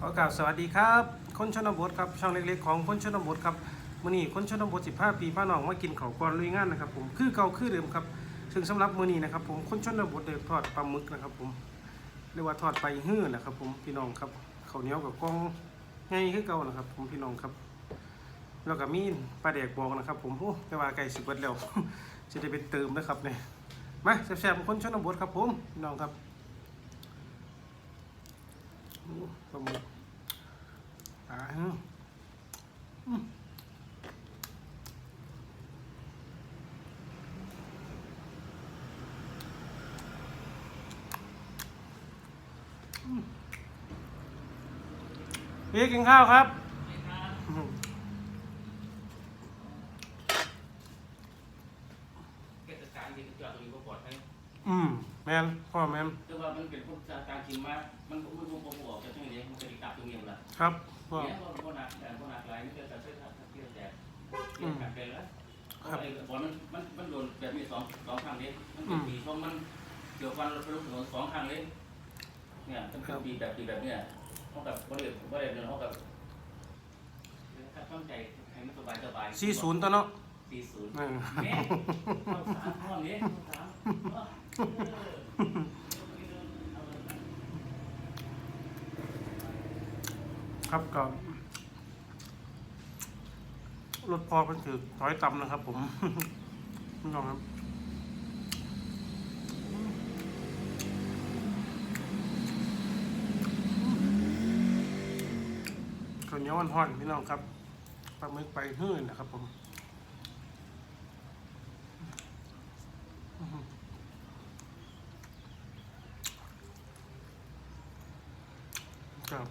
ขอกล่าวสวัสดีครับ คนชนบทครับช่องเล็กๆของคนชนบทครับมื้อนี้คนชนบท 15 ปีพาน้องมากินข้าวก่อนลุยงานนะครับ ผมคือเก่าคือเดิมครับซึ่งสำหรับมื้อนี้นะครับ ผมคนชนบทเดินทอดปลาหมึกนะครับ ผมเรียกว่าทอดไปฮื้อนะครับ ผมพี่น้องครับข้าวเหนียวกับก้องไงคือเก่านะครับ ผมพี่น้องครับแล้วก็มีปลาแดกบอกนะครับ ผมโอ้แต่ว่าไก่สิบเบิดแล้วจะได้ไปเติมนะครับเนี่ยมาแซ่บๆคนชนบทครับ ผมพี่น้องครับ โอ้ปลาหมึกอ่าฮะพี่กินข้าวครับ เกษตรการจอดตรงนี้ก็ปลอดภัย อืม แมนพ่อแมนแต่ว่ามันเป็นพวกการกินมามันมันมันมันออกจากตรงนี้มันจะติดตับตรงนี้หมดละครับพ่อเนี่ยพวกนักแต่พวกนักหลายนี่ก็จะช่วยทำเพื่อแต่เกี่ยวกับเป็นแล้วเพราะไอ้บอลมันมันมันโดนแบบนี้สองสองครั้งนี้มันเป็นปีช่วงมันเกี่ยวกันรถถนนสองครั้งเลยเนี่ยมันเป็นปีแบบปีแบบเนี้ยเขากับบริเวณบริเวณเขากับถ้าต้องใจให้มันสบายสบายสี่ศูนย์ตัวเนาะสี่ศูนย์อืมเนี่ยเข้าสามห้องนี้เข้าสามเออ ครับก็รถพอมันถือถอยต่ำนะครับ ผมพี่น้องครับข้าวเหนียวมันห้อนพี่น้องครับปลาหมึกไปหื้นนะครับผม ครับ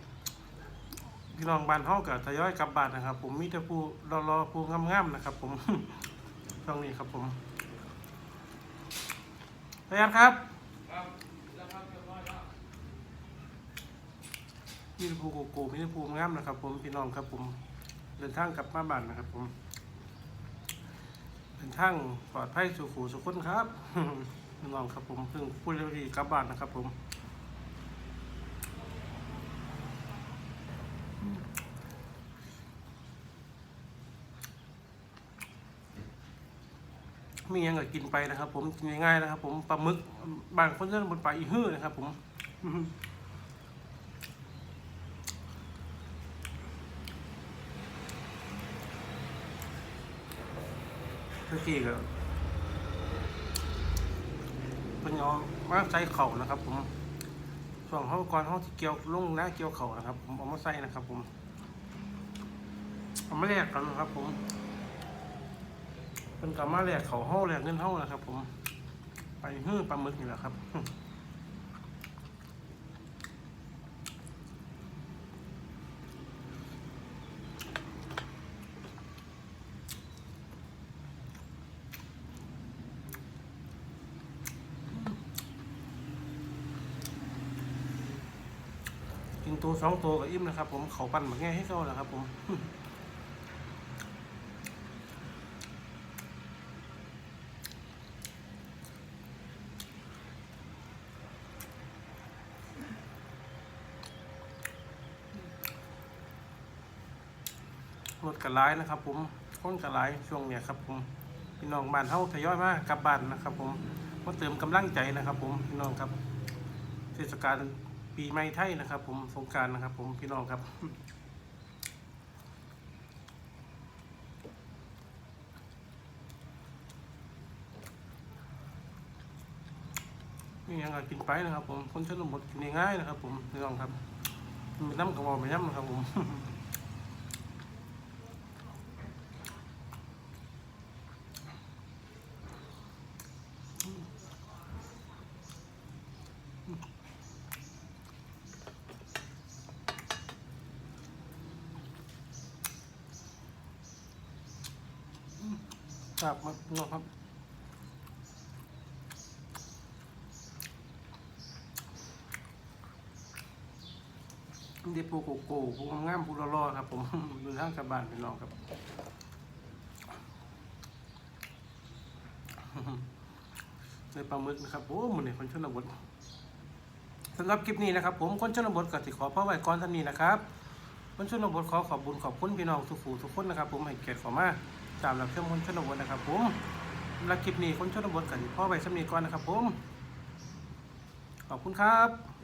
พี่น้องบ้านเฮากับทยอยกลับบ้านนะครับ ผมมีแต่ผู้รอๆผู้งามๆนะครับ ผม ช่วงนี้ครับผมพยานครับครับแล้วครับเรียบร้อยแล้วมีแต่ผู้โกโก้มีแต่ผู้งามนะครับ ผมพี่น้องครับ ผมเดินทางกลับมาบ้านนะครับ ผมเดินทางปลอดภัยสุขูสุขคนครับพี่น้องครับผมเพิ่งพูดเรื่องที่กลับบ้านนะครับ ผม มียังก็กินไปนะครับ ผมกินง่ายๆนะครับ ผมปลาหมึกบางคนเรื่องบนปลาอีฮื้อนะครับ ผมเมื่อกี้ก็เป็นเอามาใส่เข่านะครับ ผมส่วนเขาก่อนเขาที่เกี่ยวลงน้าเกี่ยวเข่านะครับ ผมเอามาใส่นะครับ ผมเอามาแลกกันนะครับ ผม เป็นกามาแหลกเขาห้าแหลกเงินห้านะครับ ผม ไปฮื้อปลาหมึกนี่แหละครับกินตัวสองตัวก็อิ่มนะครับ ผมเขาปั่นมาแง่ให้เขาแล้วครับ ผม รถกระไลนะครับ ผมค้นกระไลช่วงเนี้ยครับผมพี่น้องบ้านเฮาทยอยมากลับบ้านนะครับ ผมมาเติมกำลังใจนะครับ ผมพี่น้องครับเทศกาลปีใหม่ไทยนะครับ ผมสงกรารนะครับ ผมพี่น้องครับนี่ยังกินไปนะครับ ผมคนชนบทกินง่ายนะครับ ผมพี่น้องครับน้ำกระบอกไม่น้ำนะครับผม ครับมาน้องครับเด็กปูโกโก้ปูงามปูรอๆครับ ผมดูทางกลับานพี่น้องครับในปลาหมึกนะครับโอ้มันเนี่คนชนบทสำหรับคลิปนี้นะครับ ผมคนชนบทก็สิขอพ่อไว้ก่อนท่านี้นะครับคนชนบทขอขอบบุญขอบคุณพี่น้องทุกผู้ทุกคนนะครับ ผมให้เกียรติขอมา ตามรับเชื่อมคนชนบทนะครับผมหลักคลิปนี้คนชนบทกันพ่อไปสำนีก่อนนะครับผม ขอบคุณครับ